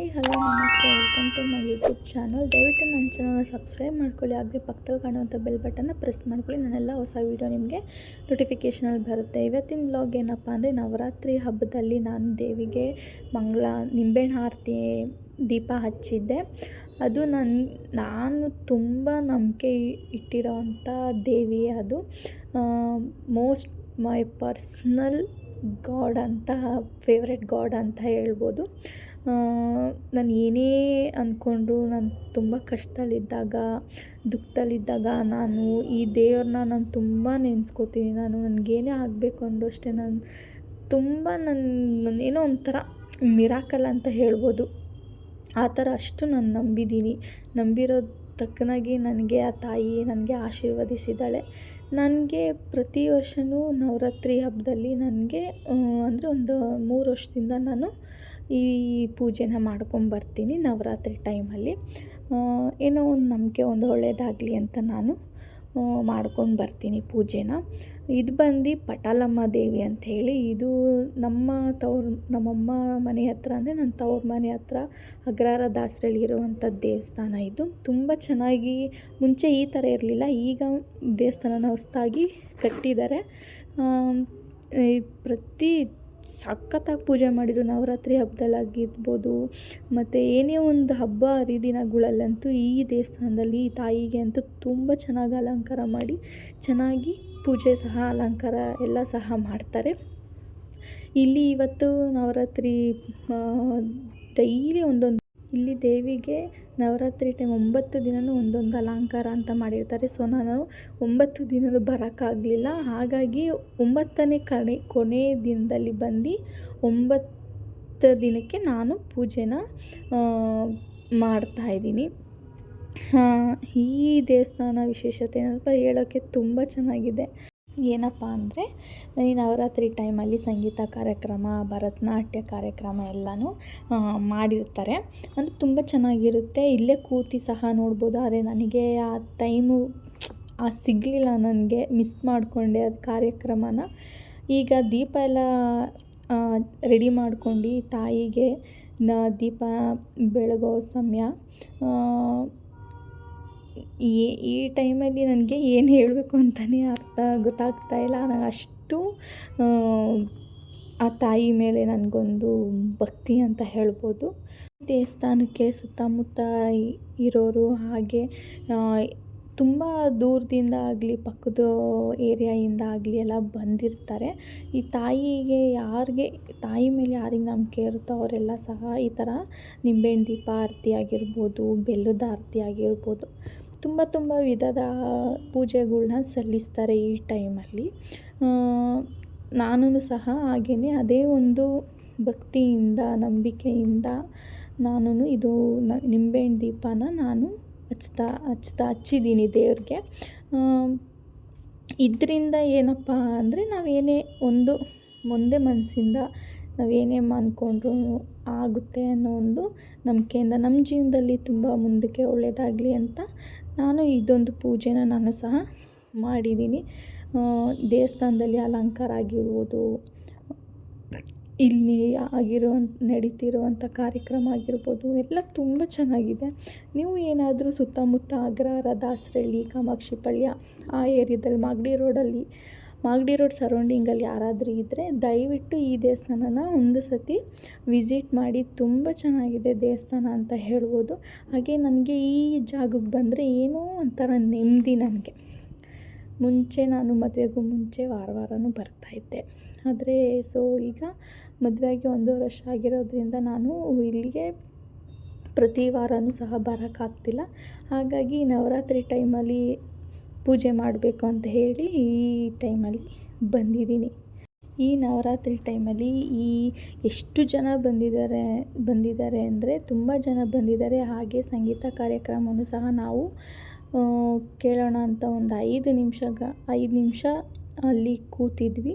Hi, hello, ನಮಸ್ತೆ. Welcome to my YouTube channel. ದಯವಿಟ್ಟು ನನ್ನ ಚಾನಲ್ನ ಸಬ್ಸ್ಕ್ರೈಬ್ ಮಾಡ್ಕೊಳ್ಳಿ. ಹಾಗೆ ಪಕ್ಕದಲ್ಲಿ ಕಾಣುವಂಥ ಬೆಲ್ ಬಟನ್ನ ಪ್ರೆಸ್ ಮಾಡ್ಕೊಳ್ಳಿ. ನಾನೆಲ್ಲ ಹೊಸ ವೀಡಿಯೋ ನಿಮಗೆ ನೋಟಿಫಿಕೇಷನಲ್ಲಿ ಬರುತ್ತೆ. ಇವತ್ತಿನ ಬ್ಲಾಗ್ ಏನಪ್ಪ ಅಂದರೆ, ನವರಾತ್ರಿ ಹಬ್ಬದಲ್ಲಿ ನಾನು ದೇವಿಗೆ ಮಂಗಳ, ನಿಂಬೆಹಣ್ಣು ಆರತಿ, ದೀಪ ಹಚ್ಚಿದ್ದೆ. ಅದು ನನ್ನ ನಾನು ತುಂಬ ನಂಬಿಕೆ ಇಟ್ಟಿರೋ ಅಂಥ ದೇವಿ ಅದು ಮೋಸ್ಟ್ ಮೈ ಪರ್ಸ್ನಲ್ ಗಾಡ್ ಅಂತ, ಫೇವ್ರೆಟ್ ಗಾಡ್ ಅಂತ ಹೇಳ್ಬೋದು. ನಾನು ಏನೇ ಅಂದ್ಕೊಂಡ್ರು ನಾನು ತುಂಬ ಕಷ್ಟದಲ್ಲಿದ್ದಾಗ, ದುಃಖದಲ್ಲಿದ್ದಾಗ ನಾನು ಈ ದೇವ್ರನ್ನ ನಾನು ತುಂಬ ನೆನೆಸ್ಕೋತೀನಿ. ನಾನು ನನಗೇನೇ ಆಗಬೇಕು ಅಂದರೂ ಅಷ್ಟೇ ನಾನು ತುಂಬ ನನ್ನ ಏನೋ ಒಂಥರ ಮಿರಾಕಲ್ ಅಂತ ಹೇಳ್ಬೋದು. ಆ ಥರ ಅಷ್ಟು ನಾನು ನಂಬಿದ್ದೀನಿ. ನಂಬಿರೋ ತಕ್ಕನಾಗಿ ನನಗೆ ಆ ತಾಯಿ ನನಗೆ ಆಶೀರ್ವದಿಸಿದ್ದಾಳೆ. ನನಗೆ ಪ್ರತಿ ವರ್ಷವೂ ನವರಾತ್ರಿ ಹಬ್ಬದಲ್ಲಿ ನನಗೆ ಅಂದರೆ ಒಂದು ಮೂರು ವರ್ಷದಿಂದ ನಾನು ಈ ಪೂಜೆನ ಮಾಡ್ಕೊಂಬರ್ತೀನಿ ನವರಾತ್ರಿ ಟೈಮಲ್ಲಿ ಏನೋ ಒಂದು ನಂಬಿಕೆ, ಒಂದು ಒಳ್ಳೆಯದಾಗಲಿ ಅಂತ ನಾನು ಮಾಡ್ಕೊಂಡು ಬರ್ತೀನಿ ಪೂಜೆನ. ಇದು ಬಂದು ಪಟಾಲಮ್ಮ ದೇವಿ ಅಂತ ಹೇಳಿ, ಇದು ನಮ್ಮ ತವ್ರ, ನಮ್ಮಮ್ಮ ಮನೆ ಹತ್ರ ಅಂದರೆ ನನ್ನ ತವ್ರ ಮನೆ ಹತ್ರ ಅಗ್ರಹಾರ ದಾಸರಳ್ಳಿ ಇರುವಂಥ ದೇವಸ್ಥಾನ ಇದು. ತುಂಬ ಚೆನ್ನಾಗಿ ಮುಂಚೆ ಈ ಥರ ಇರಲಿಲ್ಲ, ಈಗ ದೇವಸ್ಥಾನನ ಹೊಸದಾಗಿ ಕಟ್ಟಿದ್ದಾರೆ ಪ್ರತಿ ಸಖತ್ತಾಗಿ ಪೂಜೆ ಮಾಡಿದರು. ನವರಾತ್ರಿ ಹಬ್ಬದಲ್ಲಾಗಿರ್ಬೋದು ಮತ್ತು ಏನೇ ಒಂದು ಹಬ್ಬ ಹರಿದಿನಗಳಲ್ಲಂತೂ ಈ ದೇವಸ್ಥಾನದಲ್ಲಿ ಈ ತಾಯಿಗೆ ಅಂತೂ ತುಂಬ ಚೆನ್ನಾಗಿ ಅಲಂಕಾರ ಮಾಡಿ, ಚೆನ್ನಾಗಿ ಪೂಜೆ ಸಹ, ಅಲಂಕಾರ ಎಲ್ಲ ಸಹ ಮಾಡ್ತಾರೆ. ಇಲ್ಲಿ ಇವತ್ತು ನವರಾತ್ರಿ ಡೈಲಿ ಒಂದೊಂದು ಇಲ್ಲಿ ದೇವಿಗೆ ನವರಾತ್ರಿ ಟೈಮ್ ಒಂಬತ್ತು ದಿನವೂ ಒಂದೊಂದು ಅಲಂಕಾರ ಅಂತ ಮಾಡಿರ್ತಾರೆ. ಸೊ ನಾನು ಒಂಬತ್ತು ದಿನವೂ ಬರೋಕ್ಕಾಗ್ಲಿಲ್ಲ. ಹಾಗಾಗಿ ಒಂಬತ್ತನೇ ಕಡೆ ಕೊನೆಯ ದಿನದಲ್ಲಿ ಬಂದು ಒಂಬತ್ತು ದಿನಕ್ಕೆ ನಾನು ಪೂಜೆನ ಮಾಡ್ತಾಯಿದ್ದೀನಿ ಈ ದೇವಸ್ಥಾನ ವಿಶೇಷತೆ ಏನಪ್ಪ ಹೇಳೋಕ್ಕೆ ತುಂಬ ಚೆನ್ನಾಗಿದೆ. ಏನಪ್ಪ ಅಂದರೆ ಈ ನವರಾತ್ರಿ ಟೈಮಲ್ಲಿ ಸಂಗೀತ ಕಾರ್ಯಕ್ರಮ, ಭರತನಾಟ್ಯ ಕಾರ್ಯಕ್ರಮ ಎಲ್ಲನೂ ಮಾಡಿರ್ತಾರೆ. ಅಂದರೆ ತುಂಬ ಚೆನ್ನಾಗಿರುತ್ತೆ. ಇಲ್ಲೇ ಕೂತಿ ಸಹ ನೋಡ್ಬೋದು. ಆದರೆ ನನಗೆ ಆ ಟೈಮು, ಆ ಸಿಗಲಿಲ್ಲ ನನಗೆ. ಮಿಸ್ ಮಾಡಿಕೊಂಡೆ ಅದು ಕಾರ್ಯಕ್ರಮನ. ಈಗ ದೀಪ ಎಲ್ಲ ರೆಡಿ ಮಾಡ್ಕೊಂಡು ತಾಯಿಗೆ ದೀಪ ಬೆಳಗೋ ಸಮಯ ಈ ಈ ಟೈಮಲ್ಲಿ ನನಗೆ ಏನು ಹೇಳಬೇಕು ಅಂತಲೇ ಅರ್ಥ ಗೊತ್ತಾಗ್ತಾ ಇಲ್ಲ. ನನಗೆ ಅಷ್ಟು, ಆ ತಾಯಿ ಮೇಲೆ ನನಗೊಂದು ಭಕ್ತಿ ಅಂತ ಹೇಳ್ಬೋದು. ದೇವಸ್ಥಾನಕ್ಕೆ ಸುತ್ತಮುತ್ತ ಇರೋರು ಹಾಗೆ ತುಂಬ ದೂರದಿಂದ ಆಗಲಿ, ಪಕ್ಕದ ಏರಿಯಾಯಿಂದ ಆಗಲಿ ಎಲ್ಲ ಬಂದಿರ್ತಾರೆ. ಈ ತಾಯಿಗೆ ಯಾರಿಗೆ, ತಾಯಿ ಮೇಲೆ ಯಾರಿಗೆ ನಂಬಿಕೆ ಇರುತ್ತೋ ಅವರೆಲ್ಲ ಸಹ ಈ ಥರ ನಿಂಬೆಹಣ್ಣು ದೀಪ ಆರತಿ ಆಗಿರ್ಬೋದು, ಬೆಲ್ಲದ ಆರತಿ ಆಗಿರ್ಬೋದು, ತುಂಬ ತುಂಬ ವಿಧದ ಪೂಜೆಗಳ್ನ ಸಲ್ಲಿಸ್ತಾರೆ ಈ ಟೈಮಲ್ಲಿ. ನಾನೂ ಸಹ ಹಾಗೆಯೇ ಅದೇ ಒಂದು ಭಕ್ತಿಯಿಂದ, ನಂಬಿಕೆಯಿಂದ ನಾನು ಇದು ನಿಂಬೆಹಣ್ಣು ದೀಪನ ನಾನು ಹಚ್ತಾ ಹಚ್ತಾ ಹಚ್ಚಿದ್ದೀನಿ ದೇವ್ರಿಗೆ. ಇದರಿಂದ ಏನಪ್ಪ ಅಂದರೆ ನಾವೇನೇ ಒಂದು ಮುಂದೆ ಮನಸ್ಸಿಂದ ನಾವೇನೇ ಅಂದ್ಕೊಂಡ್ರೂ ಆಗುತ್ತೆ ಅನ್ನೋ ಒಂದು ನಂಬಿಕೆಯಿಂದ ನಮ್ಮ ಜೀವನದಲ್ಲಿ ತುಂಬ ಮುಂದಕ್ಕೆ ಒಳ್ಳೆಯದಾಗಲಿ ಅಂತ ನಾನು ಇದೊಂದು ಪೂಜೆನ ನಾನು ಸಹ ಮಾಡಿದ್ದೀನಿ. ದೇವಸ್ಥಾನದಲ್ಲಿ ಅಲಂಕಾರ ಆಗಿರ್ಬೋದು ಇಲ್ಲಿ ಆಗಿರೋ ನಡೀತಿರುವಂಥ ಕಾರ್ಯಕ್ರಮ ಆಗಿರ್ಬೋದು, ಎಲ್ಲ ತುಂಬ ಚೆನ್ನಾಗಿದೆ. ನೀವು ಏನಾದರೂ ಸುತ್ತಮುತ್ತ ಅಗ್ರಹಾರ ದಾಸರಳ್ಳಿ ಕಾಮಾಕ್ಷಿಪಾಳ್ಯ ಆ ಏರಿಯಾದಲ್ಲಿ, ಮಾಗಡಿ ರೋಡಲ್ಲಿ, ಮಾಗಡಿ ರೋಡ್ ಸರೌಂಡಿಂಗಲ್ಲಿ ಯಾರಾದರೂ ಇದ್ದರೆ ದಯವಿಟ್ಟು ಈ ದೇವಸ್ಥಾನನ ಒಂದು ಸತಿ ವಿಸಿಟ್ ಮಾಡಿ, ತುಂಬ ಚೆನ್ನಾಗಿದೆ ದೇವಸ್ಥಾನ ಅಂತ ಹೇಳ್ಬೋದು. ಹಾಗೆ ನನಗೆ ಈ ಜಾಗಕ್ಕೆ ಬಂದರೆ ಏನೋ ಒಂಥರ ನೆಮ್ಮದಿ ನನಗೆ. ಮುಂಚೆ ನಾನು ಮದುವೆಗೂ ಮುಂಚೆ ವಾರ ವಾರವೂ ಬರ್ತಾಯಿದ್ದೆ ಆದರೆ ಸೊ ಈಗ ಮದುವೆಯಾಗಿ ಒಂದು ವರ್ಷ ಆಗಿರೋದ್ರಿಂದ ನಾನು ಇಲ್ಲಿಗೆ ಪ್ರತಿ ವಾರವೂ ಸಹ ಬರೋಕ್ಕಾಗ್ತಿಲ್ಲ. ಹಾಗಾಗಿ ನವರಾತ್ರಿ ಟೈಮಲ್ಲಿ ಪೂಜೆ ಮಾಡಬೇಕು ಅಂತ ಹೇಳಿ ಈ ಟೈಮಲ್ಲಿ ಬಂದಿದ್ದೀನಿ. ಈ ನವರಾತ್ರಿ ಟೈಮಲ್ಲಿ ಈ ಎಷ್ಟು ಜನ ಬಂದಿದ್ದಾರೆ ಬಂದಿದ್ದಾರೆ ಅಂದರೆ ತುಂಬ ಜನ ಬಂದಿದ್ದಾರೆ. ಹಾಗೆ ಸಂಗೀತ ಕಾರ್ಯಕ್ರಮವೂ ಸಹ ನಾವು ಕೇಳೋಣ ಅಂತ ಒಂದು ಐದು ನಿಮಿಷ ಐದು ನಿಮಿಷ ಅಲ್ಲಿ ಕೂತಿದ್ವಿ.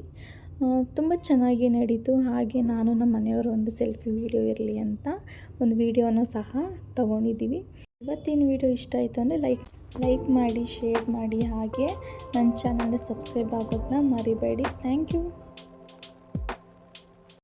ತುಂಬ ಚೆನ್ನಾಗಿ ನಡೀತು. ಹಾಗೆ ನಾನು ನಮ್ಮ ಮನೆಯವರು ಒಂದು ಸೆಲ್ಫಿ ವೀಡಿಯೋ ಇರಲಿ ಅಂತ ಒಂದು ವೀಡಿಯೋನ ಸಹ ತೊಗೊಂಡಿದ್ದೀವಿ. ಇವತ್ತಿನ ವೀಡಿಯೋ ಇಷ್ಟ ಆಯಿತು ಅಂದರೆ ಲೈಕ್ ಲೈಕ್ ಮಾಡಿ, ಶೇರ್ ಮಾಡಿ. ಹಾಗೆ ನನ್ನ ಚಾನಲ್ನ ಸಬ್ಸ್ಕ್ರೈಬ್ ಆಗೋದನ್ನ ಮರಿಬೇಡಿ. Thank you.